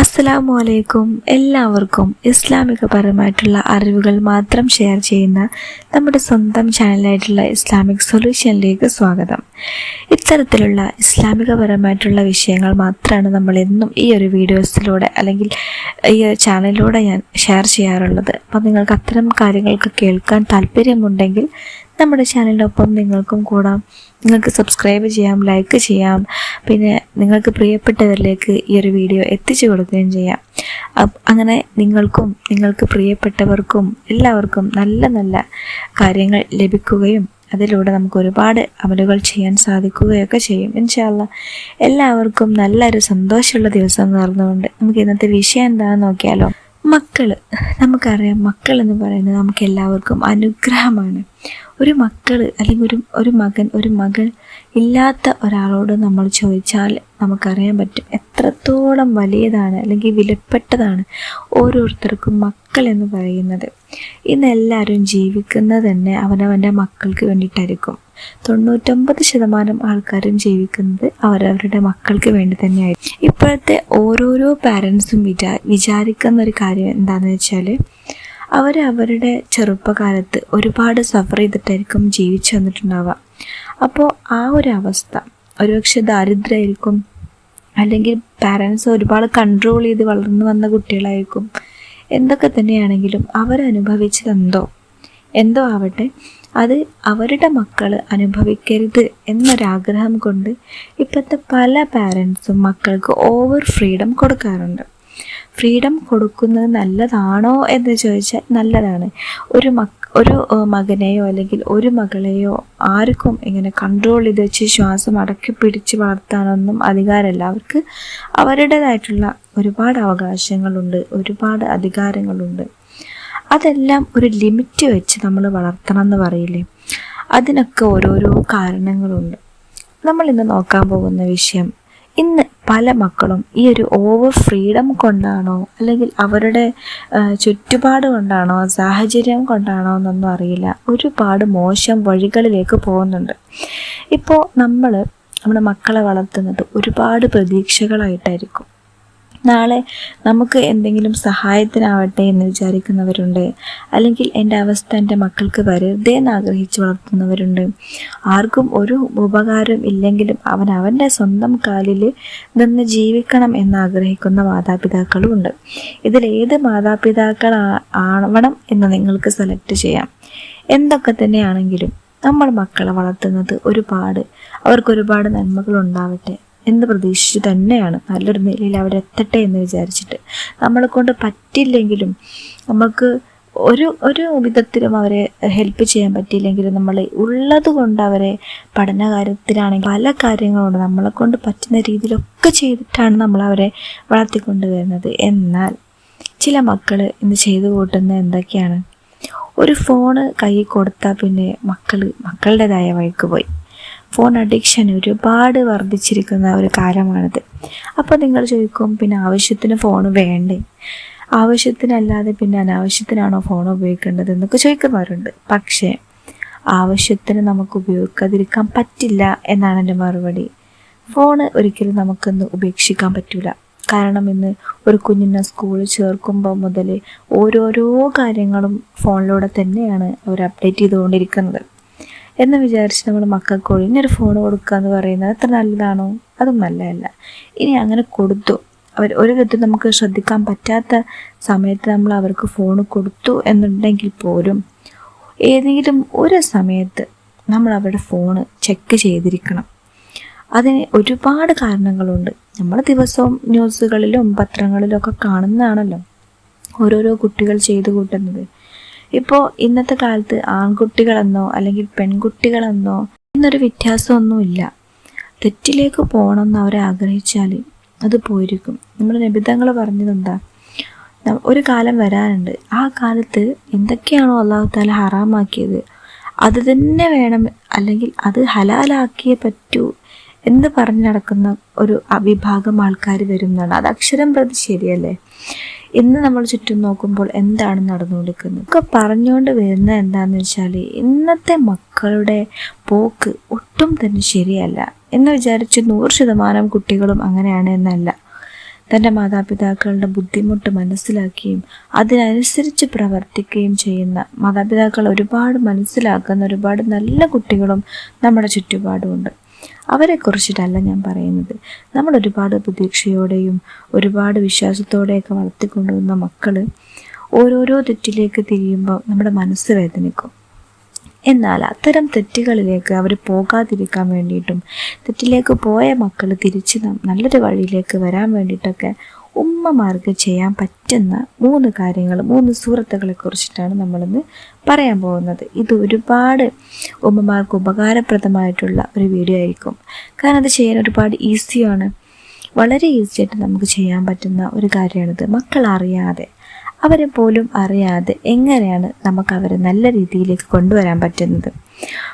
അസ്സലാമു അലൈക്കും എല്ലാവർക്കും ഇസ്ലാമികപരമായിട്ടുള്ള അറിവുകൾ മാത്രം ഷെയർ ചെയ്യുന്ന നമ്മുടെ സ്വന്തം ചാനലായിട്ടുള്ള ഇസ്ലാമിക് സൊല്യൂഷനിലേക്ക് സ്വാഗതം. ഇത്തരത്തിലുള്ള ഇസ്ലാമികപരമായിട്ടുള്ള വിഷയങ്ങൾ മാത്രമാണ് നമ്മൾ എന്നും ഈ ഒരു വീഡിയോസിലൂടെ അല്ലെങ്കിൽ ഈ ഒരു ചാനലിലൂടെ ഞാൻ ഷെയർ ചെയ്യാറുള്ളത്. അപ്പം നിങ്ങൾക്ക് അത്തരം കാര്യങ്ങൾക്ക് കേൾക്കാൻ താല്പര്യമുണ്ടെങ്കിൽ നമ്മുടെ ചാനലിനൊപ്പം നിങ്ങൾക്കും കൂടാം. നിങ്ങൾക്ക് സബ്സ്ക്രൈബ് ചെയ്യാം ലൈക്ക് ചെയ്യാം. പിന്നെ നിങ്ങൾക്ക് പ്രിയപ്പെട്ടവരിലേക്ക് ഈ ഒരു വീഡിയോ എത്തിച്ചു കൊടുക്കുകയും ചെയ്യാം. അങ്ങനെ നിങ്ങൾക്കും നിങ്ങൾക്ക് പ്രിയപ്പെട്ടവർക്കും എല്ലാവർക്കും നല്ല നല്ല കാര്യങ്ങൾ ലഭിക്കുകയും അതിലൂടെ നമുക്ക് ഒരുപാട് അമലുകൾ ചെയ്യാൻ സാധിക്കുകയൊക്കെ ചെയ്യും. ഇൻഷാല്ല എല്ലാവർക്കും നല്ലൊരു സന്തോഷമുള്ള ദിവസം നേർന്നുകൊണ്ട് നമുക്ക് ഇന്നത്തെ വിഷയം എന്താണെന്ന് നോക്കിയാലോ? മക്കൾ നമുക്കറിയാം മക്കൾ എന്ന് പറയുന്നത് നമുക്ക് എല്ലാവർക്കും അനുഗ്രഹമാണ്. ഒരു മക്കൾ അല്ലെങ്കിൽ ഒരു ഒരു മകൻ ഒരു മകൾ ഇല്ലാത്ത ഒരാളോട് നമ്മൾ ചോദിച്ചാൽ നമുക്കറിയാൻ പറ്റും എത്രത്തോളം വലിയതാണ് അല്ലെങ്കിൽ വിലപ്പെട്ടതാണ് ഓരോരുത്തർക്കും മക്കൾ എന്ന് പറയുന്നത്. ഇന്ന് എല്ലാവരും ജീവിക്കുന്നത് തന്നെ അവനവന്റെ മക്കൾക്ക് വേണ്ടിയിട്ടായിരിക്കും. തൊണ്ണൂറ്റൊമ്പത് ശതമാനം ആൾക്കാരും ജീവിക്കുന്നത് അവരവരുടെ മക്കൾക്ക് വേണ്ടി തന്നെയായിരിക്കും. ഇപ്പോഴത്തെ ഓരോരോ പാരൻസും വിചാ വിചാരിക്കുന്ന ഒരു കാര്യം എന്താണെന്ന് വെച്ചാൽ അവർ അവരുടെ ചെറുപ്പകാലത്ത് ഒരുപാട് സഫർ ചെയ്തിട്ടായിരിക്കും ജീവിച്ചു വന്നിട്ടുണ്ടാവുക. അപ്പോൾ ആ ഒരു അവസ്ഥ ഒരുപക്ഷെ ദാരിദ്ര്യമായിരിക്കും അല്ലെങ്കിൽ പാരൻസ് ഒരുപാട് കൺട്രോൾ ചെയ്ത് വളർന്നു വന്ന കുട്ടികളായിരിക്കും എന്തൊക്കെ തന്നെയാണെങ്കിലും അവരനുഭവിച്ചതെന്തോ എന്തോ ആവട്ടെ അത് അവരുടെ മക്കൾ അനുഭവിക്കരുത് എന്നൊരാഗ്രഹം കൊണ്ട് ഇപ്പോഴത്തെ പല പാരൻസും മക്കൾക്ക് ഓവർ ഫ്രീഡം കൊടുക്കാറുണ്ട്. ഫ്രീഡം കൊടുക്കുന്നത് നല്ലതാണോ എന്ന് ചോദിച്ചാൽ നല്ലതാണ്. ഒരു മക് ഒരു മകനെയോ അല്ലെങ്കിൽ ഒരു മകളെയോ ആർക്കും ഇങ്ങനെ കൺട്രോൾ ചെയ്ത് വെച്ച് ശ്വാസം അടക്കി പിടിച്ച് വളർത്താനൊന്നും അധികാരമല്ല. അവർക്ക് അവരുടേതായിട്ടുള്ള ഒരുപാട് അവകാശങ്ങളുണ്ട് ഒരുപാട് അധികാരങ്ങളുണ്ട്. അതെല്ലാം ഒരു ലിമിറ്റ് വെച്ച് നമ്മൾ വളർത്തണം എന്ന് പറയില്ലേ? അതിനൊക്കെ ഓരോരോ കാരണങ്ങളുണ്ട്. നമ്മൾ ഇന്ന് നോക്കാൻ പോകുന്ന വിഷയം ഇന്ന് പല മക്കളും ഈ ഒരു ഓവർ ഫ്രീഡം കൊണ്ടാണോ അല്ലെങ്കിൽ അവരുടെ ചുറ്റുപാട് കൊണ്ടാണോ സാഹചര്യം കൊണ്ടാണോ എന്നൊന്നും അറിയില്ല. ഒരുപാട് മോശം വഴികളിലേക്ക് പോകുന്നുണ്ട്. ഇപ്പോൾ നമ്മൾ നമ്മുടെ മക്കളെ വളർത്തുന്നത് ഒരുപാട് പ്രതീക്ഷകളായിട്ടായിരിക്കും. നാളെ നമുക്ക് എന്തെങ്കിലും സഹായത്തിനാവട്ടെ എന്ന് വിചാരിക്കുന്നവരുണ്ട്. അല്ലെങ്കിൽ എന്റെ അവസ്ഥ എന്റെ മക്കൾക്ക് വരരുതേ എന്ന് ആഗ്രഹിച്ച് വളർത്തുന്നവരുണ്ട്. ആർക്കും ഒരു ഉപകാരം ഇല്ലെങ്കിലും അവൻ അവന്റെ സ്വന്തം കാലിൽ നിന്ന് ജീവിക്കണം എന്ന് ആഗ്രഹിക്കുന്ന മാതാപിതാക്കളും ഉണ്ട്. ഇതിലേത് മാതാപിതാക്കൾ ആവണം എന്ന് നിങ്ങൾക്ക് സെലക്ട് ചെയ്യാം. എന്തൊക്കെ തന്നെയാണെങ്കിലും നമ്മൾ മക്കളെ വളർത്തുന്നത് ഒരുപാട്. അവർക്ക് ഒരുപാട് നന്മകൾ ഉണ്ടാവട്ടെ. എന്ന് പ്രതീക്ഷിച്ച് തന്നെയാണ് നല്ലൊരു നിലയിൽ അവരെത്തട്ടെ എന്ന് വിചാരിച്ചിട്ട്. നമ്മളെ കൊണ്ട് പറ്റില്ലെങ്കിലും നമുക്ക് ഒരു ഒരു വിധത്തിലും അവരെ ഹെൽപ്പ് ചെയ്യാൻ പറ്റിയില്ലെങ്കിലും നമ്മൾ ഉള്ളത് കൊണ്ട് അവരെ പഠന കാര്യത്തിലാണെങ്കിൽ പല കാര്യങ്ങളുണ്ട്. നമ്മളെ കൊണ്ട് പറ്റുന്ന രീതിയിലൊക്കെ ചെയ്തിട്ടാണ് നമ്മൾ അവരെ വളർത്തിക്കൊണ്ട് വരുന്നത്. എന്നാൽ ചില മക്കൾ ഇന്ന് ചെയ്തു കൂട്ടുന്ന എന്തൊക്കെയാണ്? ഒരു ഫോണ് കൈ കൊടുത്താൽ പിന്നെ മക്കൾ മക്കളുടേതായ വഴിക്ക് പോയി. ഫോൺ അഡിക്ഷൻ ഒരുപാട് വർദ്ധിച്ചിരിക്കുന്ന ഒരു കാലമാണിത്. അപ്പോൾ നിങ്ങൾ ചോദിക്കും പിന്നെ ആവശ്യത്തിന് ഫോൺ വേണ്ടേ? ആവശ്യത്തിനല്ലാതെ പിന്നെ അനാവശ്യത്തിനാണോ ഫോൺ ഉപയോഗിക്കേണ്ടത്? എന്നൊക്കെ ചോദിക്കുന്നവരുണ്ട്. പക്ഷേ ആവശ്യത്തിന് നമുക്ക് ഉപയോഗിക്കാതിരിക്കാൻ പറ്റില്ല എന്നാണ് എന്റെ മറുപടി. ഫോൺ ഒരിക്കലും നമുക്കൊന്ന് ഉപേക്ഷിക്കാൻ പറ്റില്ല കാരണം ഇന്ന് ഒരു കുഞ്ഞിനെ സ്കൂളിൽ ചേർക്കുമ്പോൾ മുതൽ ഓരോരോ കാര്യങ്ങളും ഫോണിലൂടെ തന്നെയാണ് അവർ അപ്ഡേറ്റ് ചെയ്തുകൊണ്ടിരിക്കുന്നത്. എന്ന് വിചാരിച്ച് നമ്മൾ മക്കൾക്ക് ഒഴിഞ്ഞൊരു ഫോൺ കൊടുക്കുക എന്ന് പറയുന്നത് അത്ര നല്ലതാണോ? അതും നല്ലതല്ല. ഇനി അങ്ങനെ കൊടുത്തു. അവർ ഒരു വിധത്തിൽ നമുക്ക് ശ്രദ്ധിക്കാൻ പറ്റാത്ത സമയത്ത് നമ്മൾ അവർക്ക് ഫോൺ കൊടുത്തു എന്നുണ്ടെങ്കിൽ പോലും ഏതെങ്കിലും ഒരു സമയത്ത് നമ്മൾ അവരുടെ ഫോണ് ചെക്ക് ചെയ്തിരിക്കണം. അതിന് ഒരുപാട് കാരണങ്ങളുണ്ട്. നമ്മൾ ദിവസവും ന്യൂസുകളിലും പത്രങ്ങളിലും ഒക്കെ കാണുന്നതാണല്ലോ. ഓരോരോ കുട്ടികൾ ചെയ്തു കൂട്ടുന്നത്. ഇപ്പോൾ ഇന്നത്തെ കാലത്ത് ആൺകുട്ടികളെന്നോ അല്ലെങ്കിൽ പെൺകുട്ടികളെന്നോ എന്നൊരു വ്യത്യാസമൊന്നുമില്ല. തെറ്റിലേക്ക് പോകണമെന്ന് അവരെ ആഗ്രഹിച്ചാൽ അത് പോയിരിക്കും. നമ്മുടെ നിബിധങ്ങൾ പറഞ്ഞത് എന്താ ഒരു കാലം വരാനുണ്ട്. ആ കാലത്ത് എന്തൊക്കെയാണോ അള്ളാഹു താല ഹറാമാക്കിയത്? അത് തന്നെ വേണം അല്ലെങ്കിൽ അത് ഹലാലാക്കിയേ പറ്റൂ എന്ന് പറഞ്ഞ് നടക്കുന്ന ഒരു വിഭാഗം ആൾക്കാർ വരുന്നതാണ്. അത് അക്ഷരം പ്രതി ശരിയല്ലേ? ഇന്ന് നമ്മൾ ചുറ്റും നോക്കുമ്പോൾ എന്താണ് നടന്നുകൊടുക്കുന്നത് ഒക്കെ പറഞ്ഞുകൊണ്ട് വരുന്നത് എന്താണെന്ന് വെച്ചാൽ ഇന്നത്തെ മക്കളുടെ പോക്ക് ഒട്ടും തന്നെ ശരിയല്ല. എന്ന് വിചാരിച്ച് നൂറ് ശതമാനം കുട്ടികളും അങ്ങനെയാണ് എന്നല്ല. തന്റെ മാതാപിതാക്കളുടെ ബുദ്ധിമുട്ട് മനസ്സിലാക്കുകയും അതിനനുസരിച്ച് പ്രവർത്തിക്കുകയും ചെയ്യുന്ന മാതാപിതാക്കൾ ഒരുപാട് മനസ്സിലാക്കുന്ന ഒരുപാട് നല്ല കുട്ടികളും നമ്മുടെ ചുറ്റുപാടുമുണ്ട്. അവരെക്കുറിച്ചിട്ടല്ല ഞാൻ പറയുന്നത്. നമ്മൾ ഒരുപാട് പ്രതീക്ഷയോടെയും ഒരുപാട് വിശ്വാസത്തോടെയൊക്കെ വളർത്തിക്കൊണ്ടുവന്ന മക്കൾ ഓരോരോ തെറ്റിലേക്ക് തിരിയുമ്പോൾ നമ്മുടെ മനസ്സ് വേദനിക്കും. എന്നാൽ അത്തരം തെറ്റുകളിലേക്ക് അവർ പോകാതിരിക്കാൻ വേണ്ടിയിട്ടും തെറ്റിലേക്ക് പോയ മക്കൾ തിരിച്ച് നല്ലൊരു വഴിയിലേക്ക് വരാൻ വേണ്ടിയിട്ടൊക്കെ ഉമ്മമാർക്ക് ചെയ്യാൻ പറ്റുന്ന മൂന്ന് കാര്യങ്ങൾ മൂന്ന് സുഹൃത്തുക്കളെ കുറിച്ചിട്ടാണ് നമ്മളിന്ന് പറയാൻ പോകുന്നത്. ഇത് ഒരുപാട് ഉമ്മമാർക്ക് ഉപകാരപ്രദമായിട്ടുള്ള ഒരു വീഡിയോ ആയിരിക്കും. കാരണം അത് ചെയ്യാൻ ഒരുപാട് ഈസിയാണ്. വളരെ ഈസി ആയിട്ട് നമുക്ക് ചെയ്യാൻ പറ്റുന്ന ഒരു കാര്യമാണിത്. മക്കൾ അറിയാതെ അവരെ പോലും അറിയാതെ എങ്ങനെയാണ് നമുക്ക് അവരെ നല്ല രീതിയിലേക്ക് കൊണ്ടുവരാൻ പറ്റുന്നത്?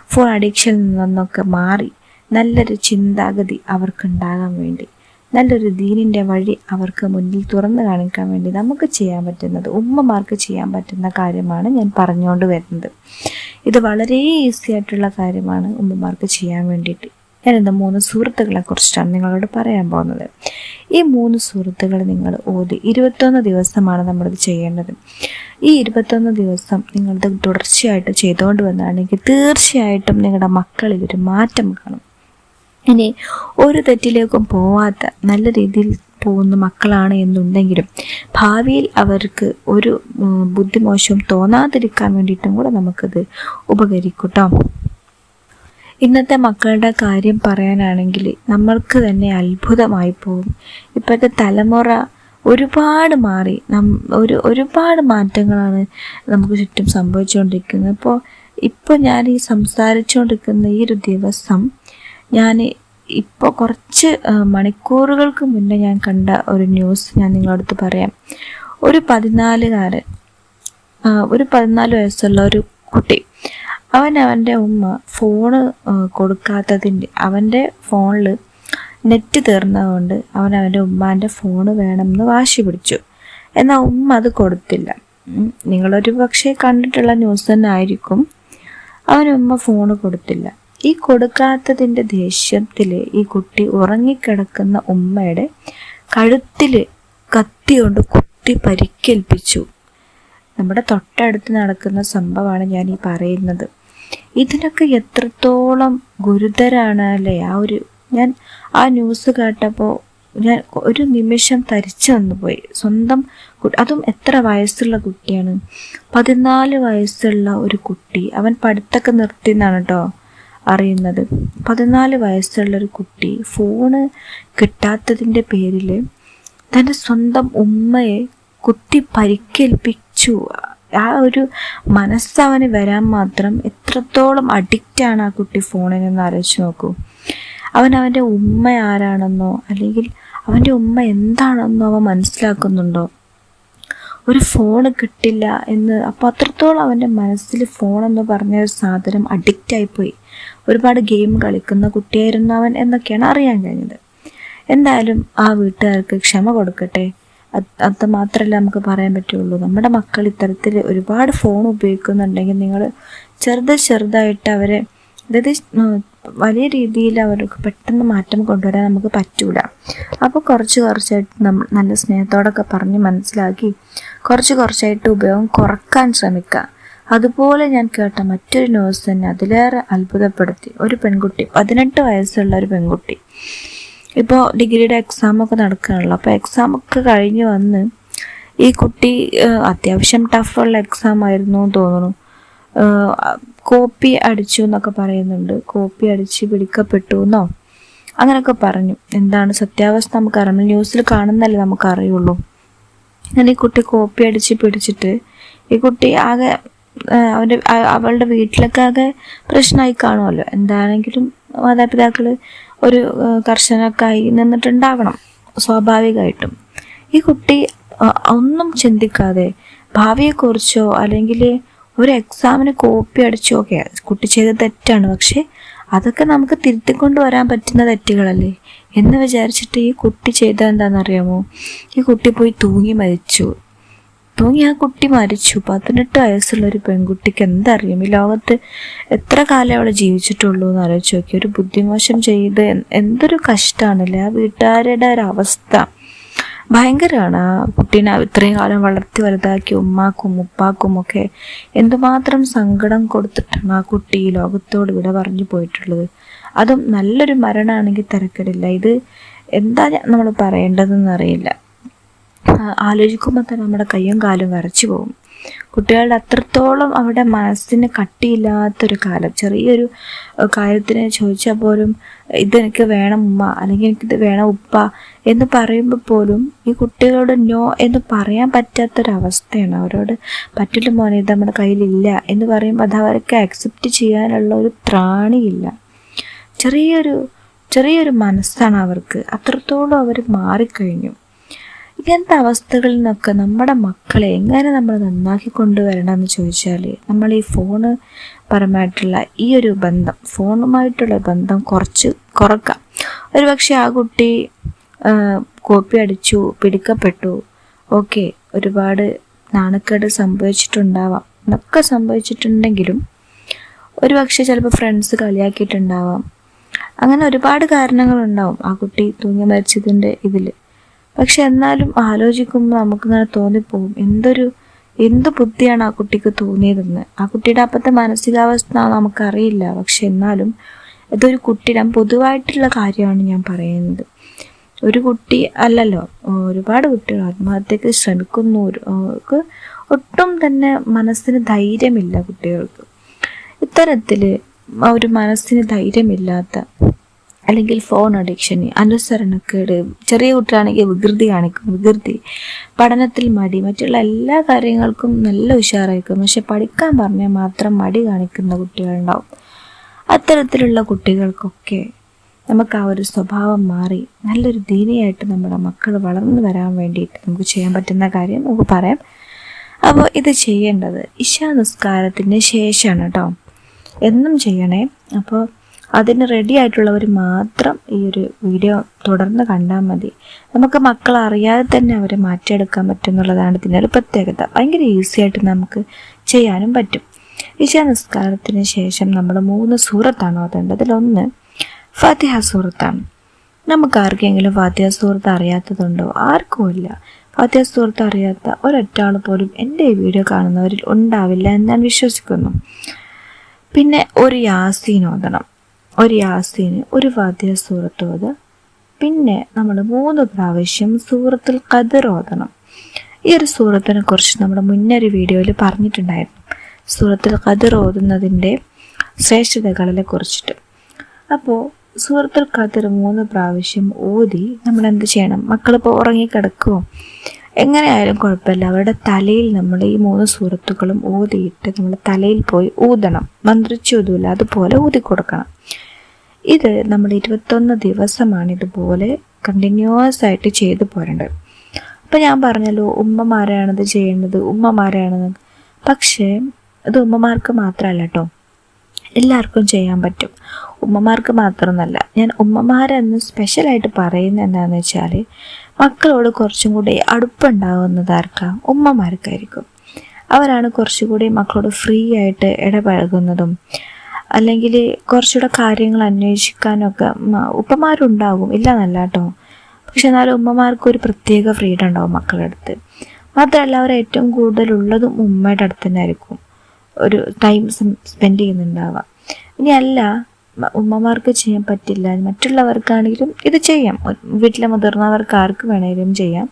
ഫോൺ അഡിക്ഷനിൽ നിന്നൊക്കെ മാറി നല്ലൊരു ചിന്താഗതി അവർക്കുണ്ടാകാൻ വേണ്ടി. നല്ലൊരു ദീനിന്റെ വഴി അവർക്ക് മുന്നിൽ തുറന്നു കാണിക്കാൻ വേണ്ടി നമുക്ക് ചെയ്യാൻ പറ്റുന്നത് ഉമ്മമാർക്ക് ചെയ്യാൻ പറ്റുന്ന കാര്യമാണ് ഞാൻ പറഞ്ഞുകൊണ്ട് വരുന്നത്. ഇത് വളരെ ഈസി ആയിട്ടുള്ള കാര്യമാണ് ഉമ്മമാർക്ക് ചെയ്യാൻ വേണ്ടിയിട്ട്. ഞാൻ ഇന്ന് മൂന്ന് സുഹൃത്തുക്കളെ കുറിച്ചിട്ടാണ് നിങ്ങളോട് പറയാൻ പോകുന്നത്. ഈ മൂന്ന് സുഹൃത്തുക്കൾ നിങ്ങൾ ഓതി ഇരുപത്തൊന്ന് ദിവസമാണ് നമ്മളിത് ചെയ്യേണ്ടത്. ഈ ഇരുപത്തൊന്ന് ദിവസം നിങ്ങളിത് തുടർച്ചയായിട്ട് ചെയ്തുകൊണ്ട് വന്നാണെങ്കിൽ തീർച്ചയായിട്ടും നിങ്ങളുടെ മക്കളിൽ ഒരു മാറ്റം കാണും. ഇനി ഒരു തെറ്റിലേക്കും പോവാത്ത നല്ല രീതിയിൽ പോകുന്ന മക്കളാണ് എന്നുണ്ടെങ്കിലും ഭാവിയിൽ അവർക്ക് ഒരു ബുദ്ധിമോശവും തോന്നാതിരിക്കാൻ വേണ്ടിയിട്ടും കൂടെ നമുക്കത് ഉപകരിക്കൂട്ടോ. ഇന്നത്തെ മക്കളുടെ കാര്യം പറയാനാണെങ്കിൽ നമ്മൾക്ക് തന്നെ അത്ഭുതമായി പോകും. ഇപ്പോഴത്തെ തലമുറ ഒരുപാട് മാറി നം ഒരു ഒരുപാട് മാറ്റങ്ങളാണ് നമുക്ക് ചുറ്റും സംഭവിച്ചുകൊണ്ടിരിക്കുന്നത്. അപ്പോൾ ഇപ്പോൾ ഞാൻ ഈ സംസാരിച്ചുകൊണ്ടിരിക്കുന്ന ഈ ഒരു ദിവസം ഞാൻ ഇപ്പോൾ കുറച്ച് മണിക്കൂറുകൾക്ക് മുന്നേ ഞാൻ കണ്ട ഒരു ന്യൂസ് ഞാൻ നിങ്ങളടുത്ത് പറയാം. ഒരു പതിനാലുകാരൻ ഒരു പതിനാല് വയസ്സുള്ള ഒരു കുട്ടി. അവൻ അവന്റെ ഉമ്മ ഫോണ് കൊടുക്കാത്തതിന്റെ അവന്റെ ഫോണിൽ നെറ്റ് തീർന്നതുകൊണ്ട് അവൻ അവന്റെ ഉമ്മാന്റെ ഫോണ് വേണമെന്ന് വാശി പിടിച്ചു. എന്നാൽ ഉമ്മ അത് കൊടുത്തില്ല. നിങ്ങളൊരു പക്ഷേ കണ്ടിട്ടുള്ള ന്യൂസ് തന്നെ ആയിരിക്കും. അവൻ ഉമ്മ ഫോണ് കൊടുത്തില്ല. ഈ കൊടുക്കാത്തതിന്റെ ദേഷ്യത്തിൽ ഈ കുട്ടി ഉറങ്ങിക്കിടക്കുന്ന ഉമ്മയുടെ കഴുത്തിൽ കത്തി കൊണ്ട് കുത്തി പരിക്കേൽപ്പിച്ചു. നമ്മുടെ തൊട്ടടുത്ത് നടക്കുന്ന സംഭവമാണ് ഞാൻ ഈ പറയുന്നത്. ഇതിനൊക്കെ എത്രത്തോളം ഗുരുതരാണ് അല്ലേ? ആ ഒരു ഞാൻ ആ ന്യൂസ് കേട്ടപ്പോൾ ഞാൻ ഒരു നിമിഷം തരിച്ചു വന്നു പോയി സ്വന്തം അതും എത്ര വയസ്സുള്ള കുട്ടിയാണ്? പതിനാല് വയസ്സുള്ള ഒരു കുട്ടി. അവൻ പഠിത്തമൊക്കെ നിർത്തി എന്നാണ് കേട്ടോ. അറിയുന്നത്. പതിനാല് വയസ്സുള്ള ഒരു കുട്ടി ഫോണ് കിട്ടാത്തതിന്റെ പേരിൽ തന്റെ സ്വന്തം ഉമ്മയെ കുത്തി പരിക്കേൽപ്പിച്ചു. ആ ഒരു മനസ്സവന് വരാൻ മാത്രം എത്രത്തോളം അഡിക്റ്റാണ് ആ കുട്ടി ഫോണിനെന്ന് ആലോചിച്ച് നോക്കൂ. അവൻ അവന്റെ ഉമ്മ ആരാണെന്നോ അല്ലെങ്കിൽ അവന്റെ ഉമ്മ എന്താണെന്നോ അവൻ മനസ്സിലാക്കുന്നുണ്ടോ? ഒരു ഫോൺ കിട്ടില്ല എന്ന്. അപ്പോൾ അത്രത്തോളം അവന്റെ മനസ്സിൽ ഫോൺ എന്ന് പറഞ്ഞ ഒരു സാധനം അഡിക്റ്റായിപ്പോയി ഒരുപാട് ഗെയിം കളിക്കുന്ന കുട്ടിയായിരുന്നു അവൻ എന്നൊക്കെയാണ് അറിയാൻ കഴിഞ്ഞത്. എന്തായാലും ആ വീട്ടുകാർക്ക് ക്ഷമ കൊടുക്കട്ടെ. അത് മാത്രമല്ല നമുക്ക് പറയാൻ പറ്റുള്ളൂ. നമ്മുടെ മക്കൾ ഇത്തരത്തിൽ ഒരുപാട് ഫോൺ ഉപയോഗിക്കുന്നുണ്ടെങ്കിൽ നിങ്ങൾ ചെറുത് ചെറുതായിട്ട് അവരെ അതായത് വലിയ രീതിയിൽ അവർക്ക് പെട്ടെന്ന് മാറ്റം കൊണ്ടുവരാൻ നമുക്ക് പറ്റൂല. അപ്പോൾ കുറച്ച് കുറച്ചായിട്ട് നമ്മൾ നല്ല സ്നേഹത്തോടൊക്കെ പറഞ്ഞ് മനസ്സിലാക്കി കുറച്ച് കുറച്ചായിട്ട് ഉപയോഗം കുറയ്ക്കാൻ ശ്രമിക്കുക അതുപോലെ ഞാൻ കേട്ട മറ്റൊരു ന്യൂസ് തന്നെ അതിലേറെ അത്ഭുതപ്പെടുത്തി. ഒരു പെൺകുട്ടി പതിനെട്ട് വയസ്സുള്ള ഒരു പെൺകുട്ടി. ഇപ്പോൾ ഡിഗ്രിയുടെ എക്സാമൊക്കെ നടക്കുകയാണല്ലോ അപ്പോൾ എക്സാമൊക്കെ കഴിഞ്ഞ് വന്ന് ഈ കുട്ടി അത്യാവശ്യം ടഫുള്ള എക്സാം ആയിരുന്നു തോന്നുന്നു. കോപ്പി അടിച്ചു എന്നൊക്കെ പറയുന്നുണ്ട്. കോപ്പി അടിച്ച് പിടിക്കപ്പെട്ടു എന്നോ? അങ്ങനെയൊക്കെ പറഞ്ഞു. എന്താണ് സത്യാവസ്ഥ നമുക്ക് അറിയാം. ന്യൂസിൽ കാണുന്നല്ലേ നമുക്ക് അറിയുള്ളൂ. ഞാൻ ഈ കുട്ടി കോപ്പി അടിച്ച് പിടിച്ചിട്ട് ഈ കുട്ടി ആകെ അവന്റെ അവളുടെ വീട്ടിലൊക്കെ ആകെ പ്രശ്നമായി കാണുമല്ലോ. എന്താണെങ്കിലും മാതാപിതാക്കൾ ഒരു കർശനക്കായി നിന്നിട്ടുണ്ടാവണം. സ്വാഭാവികമായിട്ടും. ഈ കുട്ടി ഒന്നും ചിന്തിക്കാതെ ഭാവിയെക്കുറിച്ചോ അല്ലെങ്കിൽ ഒരു എക്സാമിന് കോപ്പി അടിച്ചോ. ഒക്കെ കുട്ടി ചെയ്ത തെറ്റാണ്. പക്ഷേ അതൊക്കെ നമുക്ക് തിരുത്തിക്കൊണ്ട് വരാൻ പറ്റുന്ന തെറ്റുകളല്ലേ? എന്ന് വിചാരിച്ചിട്ട് ഈ കുട്ടി ചെയ്ത എന്താണെന്നറിയാമോ? ഈ കുട്ടി പോയി തൂങ്ങി മരിച്ചു. തൂങ്ങി ആ കുട്ടി മരിച്ചു. പതിനെട്ട് വയസ്സുള്ള ഒരു പെൺകുട്ടിക്ക് എന്തറിയും? ഈ ലോകത്ത് എത്ര കാലം അവളെ ജീവിച്ചിട്ടുള്ളൂ എന്ന് ആലോചിച്ച് നോക്കി. ഒരു ബുദ്ധിമോശം ചെയ്ത് എന്തൊരു കഷ്ടമാണല്ലേ? ആ വീട്ടുകാരുടെ ഒരു അവസ്ഥ. ഭയങ്കരമാണ് ആ കുട്ടീനെ ഇത്രയും കാലം വളർത്തി വലുതാക്കി ഉമ്മാക്കും ഉപ്പാക്കും ഒക്കെ എന്തുമാത്രം സങ്കടം കൊടുത്തിട്ടാണ് ആ കുട്ടി ലോകത്തോട് വിട പറഞ്ഞു പോയിട്ടുള്ളത്. അതും നല്ലൊരു മരണമാണെങ്കിൽ തിരക്കിടില്ല. ഇത് എന്താ നമ്മൾ പറയേണ്ടതെന്ന് അറിയില്ല. ആലോചിക്കുമ്പോൾ തന്നെ നമ്മുടെ കയ്യും കാലും വരച്ചു പോകും. കുട്ടികളുടെ അത്രത്തോളം അവരുടെ മനസ്സിന് കട്ടിയില്ലാത്തൊരു കാലം. ചെറിയൊരു കാര്യത്തിന് ചോദിച്ചാൽ പോലും ഇതെനിക്ക് വേണം ഉമ്മ അല്ലെങ്കിൽ എനിക്കിത് വേണം ഉപ്പ എന്ന് പറയുമ്പോൾ പോലും ഈ കുട്ടികളോട് നോ എന്ന് പറയാൻ പറ്റാത്തൊരവസ്ഥയാണ്. അവരോട് പറ്റില്ല മോനെ ഇത് നമ്മുടെ കയ്യിലില്ല എന്ന് പറയുമ്പോൾ അത് അവർക്ക് അക്സെപ്റ്റ് ചെയ്യാനുള്ള ഒരു ത്രാണിയില്ല. ചെറിയൊരു ചെറിയൊരു മനസ്സാണ് അവർക്ക്. അത്രത്തോളം അവർ മാറിക്കഴിഞ്ഞു. ഇങ്ങനത്തെ അവസ്ഥകളിൽ നിന്നൊക്കെ നമ്മുടെ മക്കളെ എങ്ങനെ നമ്മൾ നന്നാക്കി കൊണ്ടുവരണം എന്ന് ചോദിച്ചാൽ നമ്മൾ ഈ ഫോണ് പരമായിട്ടുള്ള ഈ ഒരു ബന്ധം ഫോണുമായിട്ടുള്ള ബന്ധം കുറച്ച് കുറക്കാം. ഒരു പക്ഷേ ആ കുട്ടി കോപ്പി അടിച്ചു പിടിക്കപ്പെട്ടു. ഓക്കെ ഒരുപാട് നാണക്കേട് സംഭവിച്ചിട്ടുണ്ടാവാം. എന്നൊക്കെ സംഭവിച്ചിട്ടുണ്ടെങ്കിലും ഒരു പക്ഷേ ചിലപ്പോൾ ഫ്രണ്ട്സ് കളിയാക്കിയിട്ടുണ്ടാവാം. അങ്ങനെ ഒരുപാട് കാരണങ്ങളുണ്ടാവും ആ കുട്ടി തൂങ്ങി മരിച്ചതിന്റെ ഇതിൽ പക്ഷെ എന്നാലും ആലോചിക്കുമ്പോൾ നമുക്കിങ്ങനെ തോന്നിപ്പോവും എന്തൊരു എന്ത് ബുദ്ധിയാണ് ആ കുട്ടിക്ക് തോന്നിയതെന്ന്. ആ കുട്ടിയുടെ അപ്പത്തെ മാനസികാവസ്ഥ നമുക്കറിയില്ല. പക്ഷെ എന്നാലും ഇതൊരു കുട്ടിയുടെ പൊതുവായിട്ടുള്ള കാര്യമാണ് ഞാൻ പറയുന്നത്. ഒരു കുട്ടി അല്ലല്ലോ ഒരുപാട് കുട്ടികൾ ആത്മഹത്യക്ക് ശ്രമിക്കുന്നു. ഒട്ടും തന്നെ മനസ്സിന് ധൈര്യമില്ല കുട്ടികൾക്ക്. ഇത്തരത്തിൽ ഒരു മനസ്സിന് ധൈര്യമില്ലാത്ത അല്ലെങ്കിൽ ഫോൺ അഡിക്ഷൻ അനുസരണക്കേട് ചെറിയ കുട്ടിയാണെങ്കിൽ വികൃതി കാണിക്കും വികൃതി. പഠനത്തിൽ മടി മറ്റുള്ള എല്ലാ കാര്യങ്ങൾക്കും നല്ല ഉഷാറായിരിക്കും. പക്ഷെ പഠിക്കാൻ പറഞ്ഞാൽ മാത്രം മടി കാണിക്കുന്ന കുട്ടികളുണ്ടാവും. അത്തരത്തിലുള്ള കുട്ടികൾക്കൊക്കെ നമുക്ക് ആ ഒരു സ്വഭാവം മാറി നല്ലൊരു ദീനിയായിട്ട് നമ്മുടെ മക്കൾ വളർന്നു വരാൻ വേണ്ടിയിട്ട് നമുക്ക് ചെയ്യാൻ പറ്റുന്ന കാര്യം നമുക്ക് പറയാം. അപ്പോൾ ഇത് ചെയ്യേണ്ടത് ഇശാ നിസ്കാരത്തിന് ശേഷമാണ് കേട്ടോ. എന്നും ചെയ്യണേ. അപ്പോൾ അതിന് റെഡി ആയിട്ടുള്ളവർ മാത്രം ഈ ഒരു വീഡിയോ തുടർന്ന് കണ്ടാൽ മതി. നമുക്ക് മക്കൾ അറിയാതെ തന്നെ അവരെ മാറ്റിയെടുക്കാൻ പറ്റും എന്നുള്ളതാണ് ഇതിന്റെ ഒരു പ്രത്യേകത. ഭയങ്കര ഈസി ആയിട്ട് നമുക്ക് ചെയ്യാനും പറ്റും. ഇശാ നിസ്കാരത്തിന് ശേഷം നമ്മൾ മൂന്ന് സൂറത്താണ് ഓതേണ്ടത് അതിലൊന്ന് ഫാത്തിഹ സൂറത്താണ്. നമുക്ക് ആർക്കെങ്കിലും ഫാത്തിഹ സൂറത്ത് അറിയാത്തതുണ്ടോ? ആർക്കുമില്ല ഫാത്തിഹ സൂറത്ത് അറിയാത്ത ഒരൊറ്റാൾ പോലും എന്റെ ഈ വീഡിയോ കാണുന്നവരിൽ ഉണ്ടാവില്ല എന്ന് ഞാൻ വിശ്വസിക്കുന്നു. പിന്നെ ഒരു യാസീൻ ഓതണം. ഒരു യാസീന് ഒരു വാദ്യ സൂറത്ത് ഓത് പിന്നെ നമ്മൾ മൂന്ന് പ്രാവശ്യം സൂറത്തിൽ കതിർ ഓതണം. ഈ ഒരു സൂറത്തിനെ കുറിച്ച് നമ്മൾ മുന്നൊരു വീഡിയോയിൽ പറഞ്ഞിട്ടുണ്ടായിരുന്നു. സൂറത്തിൽ കതിർ ഓതുന്നതിന്റെ ശ്രേഷ്ഠതകളെ കുറിച്ചിട്ട്. അപ്പോൾ സൂറത്തിൽ കതിർ മൂന്ന് പ്രാവശ്യം ഓതി നമ്മൾ എന്ത് ചെയ്യണം? മക്കളിപ്പോൾ ഉറങ്ങിക്കിടക്കുമോ എങ്ങനെയായാലും കുഴപ്പമില്ല. അവരുടെ തലയിൽ നമ്മൾ ഈ മൂന്ന് സൂറത്തുകളും ഊതിയിട്ട് നമ്മൾ തലയിൽ പോയി ഊതണം. മന്ത്രിച്ചൂതൂല അതുപോലെ ഊതി കൊടുക്കണം ഇത് നമ്മൾ ഇരുപത്തൊന്ന് ദിവസമാണ് ഇതുപോലെ കണ്ടിന്യൂസ് ആയിട്ട് ചെയ്തു പോരേണ്ടത്. അപ്പം ഞാൻ പറഞ്ഞല്ലോ ഉമ്മമാരാണിത് ചെയ്യേണ്ടത് ഉമ്മമാരാണത് പക്ഷേ അത് ഉമ്മമാർക്ക് മാത്രമല്ല കേട്ടോ എല്ലാവർക്കും ചെയ്യാൻ പറ്റും. ഉമ്മമാർക്ക് മാത്രമെന്നല്ല. ഞാൻ ഉമ്മമാരെന്ന് സ്പെഷ്യലായിട്ട് പറയുന്ന എന്താണെന്ന് വെച്ചാൽ മക്കളോട് കുറച്ചും കൂടി അടുപ്പുണ്ടാകുന്നത് ആർക്കാം? ഉമ്മമാർക്കായിരിക്കും. അവരാണ് കുറച്ചുകൂടി മക്കളോട് ഫ്രീ ആയിട്ട് ഇടപഴകുന്നതും അല്ലെങ്കിൽ കുറച്ചുകൂടെ കാര്യങ്ങൾ അന്വേഷിക്കാനൊക്കെ ഉപ്പമാരുണ്ടാകും. ഇല്ല എന്നല്ല കേട്ടോ. പക്ഷെ എന്നാലും ഉമ്മമാർക്ക് ഒരു പ്രത്യേക ഫ്രീഡം ഉണ്ടാവും മക്കളുടെ അടുത്ത്. മാത്രമല്ല അവർ ഏറ്റവും കൂടുതലുള്ളതും ഉമ്മയുടെ അടുത്ത് തന്നെ ആയിരിക്കും. ഒരു ടൈം സ്പെൻഡ് ചെയ്യുന്നുണ്ടാവാം ഇനി അല്ല ഉമ്മമാർക്ക് ചെയ്യാൻ പറ്റില്ല. മറ്റുള്ളവർക്കാണെങ്കിലും ഇത് ചെയ്യാം. വീട്ടിലെ മുതിർന്നവർക്ക് ആർക്ക് വേണമെങ്കിലും ചെയ്യാം.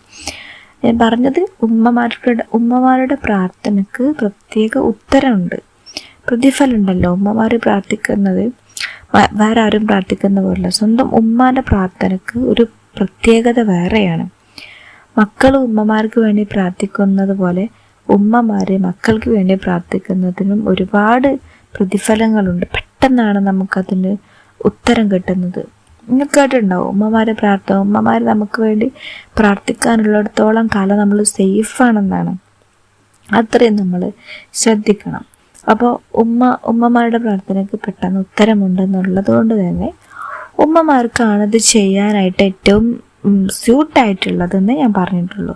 ഞാൻ പറഞ്ഞത് ഉമ്മമാരുടെ ഉമ്മമാരുടെ പ്രാർത്ഥനക്ക് പ്രത്യേക ഉത്തരമുണ്ട്. പ്രതിഫലം ഉണ്ടല്ലോ ഉമ്മമാർ പ്രാർത്ഥിക്കുന്നത് വേറെ ആരും പ്രാർത്ഥിക്കുന്ന പോലല്ല. സ്വന്തം ഉമ്മാന്റെ പ്രാർത്ഥനക്ക് ഒരു പ്രത്യേകത വേറെയാണ്. മക്കൾ ഉമ്മമാർക്ക് വേണ്ടി പ്രാർത്ഥിക്കുന്നത് പോലെ ഉമ്മമാര് മക്കൾക്ക് വേണ്ടി പ്രാർത്ഥിക്കുന്നതിനും ഒരുപാട് പ്രതിഫലങ്ങളുണ്ട്. പെട്ടെന്നാണ് നമുക്കതിന് ഉത്തരം കിട്ടുന്നത്. നിങ്ങൾ കേട്ടിട്ടുണ്ടാവും ഉമ്മമാരെ പ്രാർത്ഥന ഉമ്മമാർ നമുക്ക് വേണ്ടി പ്രാർത്ഥിക്കാനുള്ളിടത്തോളം കാലം നമ്മൾ സേഫാണെന്നാണ്. അത്രയും നമ്മൾ ശ്രദ്ധിക്കണം. അപ്പോൾ ഉമ്മ ഉമ്മമാരുടെ പ്രാർത്ഥനയ്ക്ക് പെട്ടെന്ന് ഉത്തരമുണ്ടെന്നുള്ളത് കൊണ്ട് തന്നെ ഉമ്മമാർക്കാണ് ഇത് ചെയ്യാനായിട്ട് ഏറ്റവും സ്യൂട്ടായിട്ടുള്ളതെന്ന് ഞാൻ പറഞ്ഞിട്ടുള്ളൂ.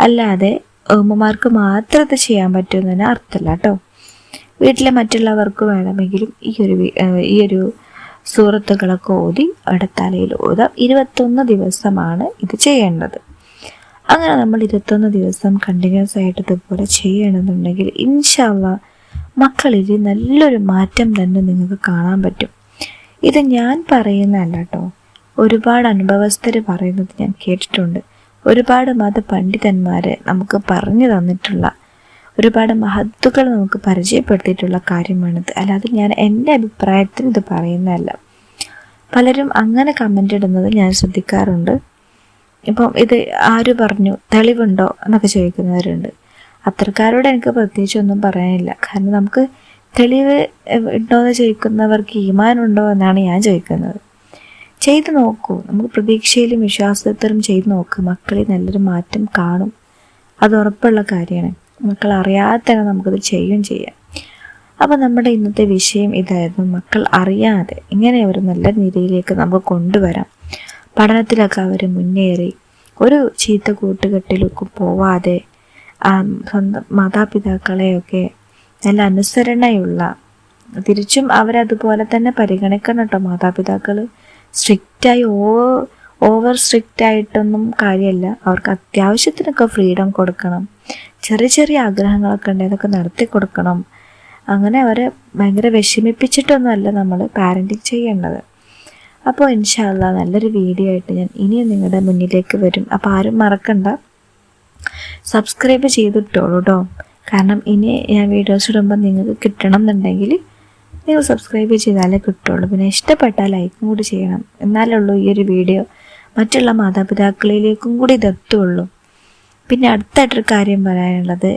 അല്ലാതെ ഉമ്മമാർക്ക് മാത്രം ഇത് ചെയ്യാൻ പറ്റുമെന്ന് അർത്ഥമല്ല കേട്ടോ. വീട്ടിലെ മറ്റുള്ളവർക്ക് വേണമെങ്കിലും ഈ ഒരു ഈ ഒരു സുഹൃത്തുക്കളൊക്കെ ഓതി അവിടെ തലയിൽ ഓതാം. ഇരുപത്തൊന്ന് ദിവസമാണ് ഇത് ചെയ്യേണ്ടത്. അങ്ങനെ നമ്മൾ ഇരുപത്തൊന്ന് ദിവസം കണ്ടിന്യൂസ് ആയിട്ട് ഇതുപോലെ ചെയ്യണമെന്നുണ്ടെങ്കിൽ ഇൻഷാല്ല മക്കളിൽ നല്ലൊരു മാറ്റം തന്നെ നിങ്ങൾക്ക് കാണാൻ പറ്റും. ഇത് ഞാൻ പറയുന്നതല്ല കേട്ടോ. ഒരുപാട് അനുഭവസ്ഥർ പറയുന്നത് ഞാൻ കേട്ടിട്ടുണ്ട്. ഒരുപാട് മത പണ്ഡിതന്മാർ നമുക്ക് പറഞ്ഞു തന്നിട്ടുള്ള ഒരുപാട് മഹത്തുക്കൾ നമുക്ക് പരിചയപ്പെടുത്തിയിട്ടുള്ള കാര്യമാണിത്. അല്ലാതെ ഞാൻ എന്റെ അഭിപ്രായത്തിന് ഇത് പറയുന്നതല്ല. പലരും അങ്ങനെ കമന്റ് ഇടുന്നത് ഞാൻ ശ്രദ്ധിക്കാറുണ്ട്. ഇപ്പം ഇത് ആര് പറഞ്ഞു? തെളിവുണ്ടോ എന്നൊക്കെ ചോദിക്കുന്നവരുണ്ട്. അത്തരക്കാരോട് എനിക്ക് പ്രത്യേകിച്ച് ഒന്നും പറയാനില്ല. കാരണം നമുക്ക് തെളിവ് ഉണ്ടോ എന്ന് ചോദിക്കുന്നവർക്ക് ഈമാനുണ്ടോ എന്നാണ് ഞാൻ ചോദിക്കുന്നത്. ചെയ്തു നോക്കൂ. നമുക്ക് പ്രതീക്ഷയിലും വിശ്വാസത്തിലും ചെയ്തു നോക്ക്. മക്കളിൽ നല്ലൊരു മാറ്റം കാണും. അത് ഉറപ്പുള്ള കാര്യമാണ്. മക്കൾ അറിയാതെ തന്നെ നമുക്കത് ചെയ്യുകയും ചെയ്യാം. അപ്പോൾ നമ്മുടെ ഇന്നത്തെ വിഷയം ഇതായിരുന്നു. മക്കൾ അറിയാതെ ഇങ്ങനെ അവർ നല്ല നിലയിലേക്ക് നമുക്ക് കൊണ്ടുവരാം. പഠനത്തിലൊക്കെ അവർ മുന്നേറി ഒരു ചീത്ത കൂട്ടുകെട്ടിലേക്ക് പോവാതെ സ്വന്തം മാതാപിതാക്കളെയൊക്കെ നല്ല അനുസരണയുള്ള തിരിച്ചും അവരതുപോലെ തന്നെ പരിഗണിക്കണം കേട്ടോ മാതാപിതാക്കൾ സ്ട്രിക്റ്റായി ഓ ഓവർ സ്ട്രിക്റ്റ് ആയിട്ടൊന്നും കാര്യമല്ല അവർക്ക് അത്യാവശ്യത്തിനൊക്കെ ഫ്രീഡം കൊടുക്കണം. ചെറിയ ചെറിയ ആഗ്രഹങ്ങളൊക്കെ ഉണ്ട്. അതൊക്കെ നടത്തി കൊടുക്കണം. അങ്ങനെ അവരെ ഭയങ്കര വിഷമിപ്പിച്ചിട്ടൊന്നുമല്ല നമ്മൾ പാരന്റിങ് ചെയ്യേണ്ടത്. അപ്പോൾ ഇൻഷാല്ല നല്ലൊരു വീഡിയോ ആയിട്ട് ഞാൻ ഇനിയും നിങ്ങളുടെ മുന്നിലേക്ക് വരും. അപ്പോൾ ആരും മറക്കണ്ട. സബ്സ്ക്രൈബ് ചെയ്തിട്ടോളൂ കേട്ടോ കാരണം ഇനി ഞാൻ വീഡിയോസ് ഇടുമ്പോൾ നിങ്ങൾക്ക് കിട്ടണം എന്നുണ്ടെങ്കിൽ നിങ്ങൾ സബ്സ്ക്രൈബ് ചെയ്താലേ കിട്ടുള്ളൂ. പിന്നെ ഇഷ്ടപ്പെട്ടാൽ ലൈക്കും കൂടി ചെയ്യണം. എന്നാലേ ഉള്ളൂ ഈ ഒരു വീഡിയോ മറ്റുള്ള മാതാപിതാക്കളിലേക്കും കൂടി ഇതെത്തുള്ളൂ പിന്നെ അടുത്തായിട്ടൊരു കാര്യം പറയാനുള്ളത്.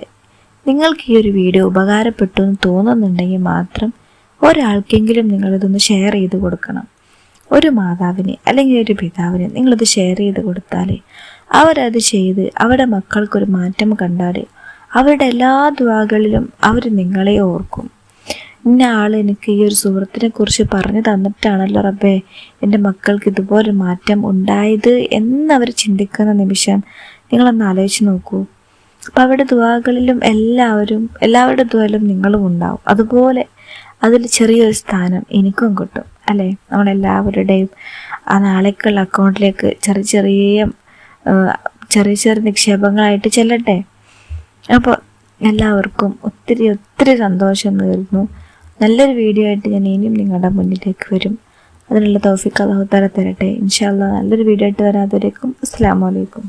നിങ്ങൾക്ക് ഈ ഒരു വീഡിയോ ഉപകാരപ്പെട്ടു എന്ന് തോന്നുന്നുണ്ടെങ്കിൽ മാത്രം ഒരാൾക്കെങ്കിലും നിങ്ങളിതൊന്ന് ഷെയർ ചെയ്ത് കൊടുക്കണം. ഒരു മാതാവിനെ അല്ലെങ്കിൽ ഒരു പിതാവിന് നിങ്ങളിത് ഷെയർ ചെയ്ത് കൊടുത്താൽ അവരത് ചെയ്ത് അവരുടെ മക്കൾക്കൊരു മാറ്റം കണ്ടാൽ അവരുടെ എല്ലാ ദ്വാകളിലും അവർ നിങ്ങളെ ഓർക്കും. ഇന്ന ആൾ എനിക്ക് ഈ ഒരു സുഹൃത്തിനെ കുറിച്ച് പറഞ്ഞു തന്നിട്ടാണല്ലോ റബ്ബേ എന്റെ മക്കൾക്ക് ഇതുപോലെ മാറ്റം ഉണ്ടായത് എന്നവർ ചിന്തിക്കുന്ന നിമിഷം നിങ്ങളൊന്ന് ആലോചിച്ച് നോക്കൂ. അപ്പം അവരുടെ ദുവാകളിലും എല്ലാവരും എല്ലാവരുടെ ദുവാലും നിങ്ങളും ഉണ്ടാവും. അതുപോലെ അതിൽ ചെറിയൊരു സ്ഥാനം എനിക്കും കിട്ടും. അല്ലേ? നമ്മളെല്ലാവരുടെയും ആ നാളേക്കുള്ള അക്കൗണ്ടിലേക്ക് ചെറിയ ചെറിയ ചെറിയ ചെറിയ നിക്ഷേപങ്ങളായിട്ട് ചെല്ലട്ടെ. അപ്പോൾ എല്ലാവർക്കും ഒത്തിരി ഒത്തിരി സന്തോഷം നേരുന്നു. നല്ലൊരു വീഡിയോ ആയിട്ട് ഞാൻ ഇനിയും നിങ്ങളുടെ മുന്നിലേക്ക് വരും. അതിനുള്ള തോഫിക്ക് അള്ളാഹുത്താല തരട്ടെ. ഇൻഷാല്ല നല്ലൊരു വീഡിയോ ആയിട്ട് വരാത്തവരേക്കും അസ്സാം വലൈക്കും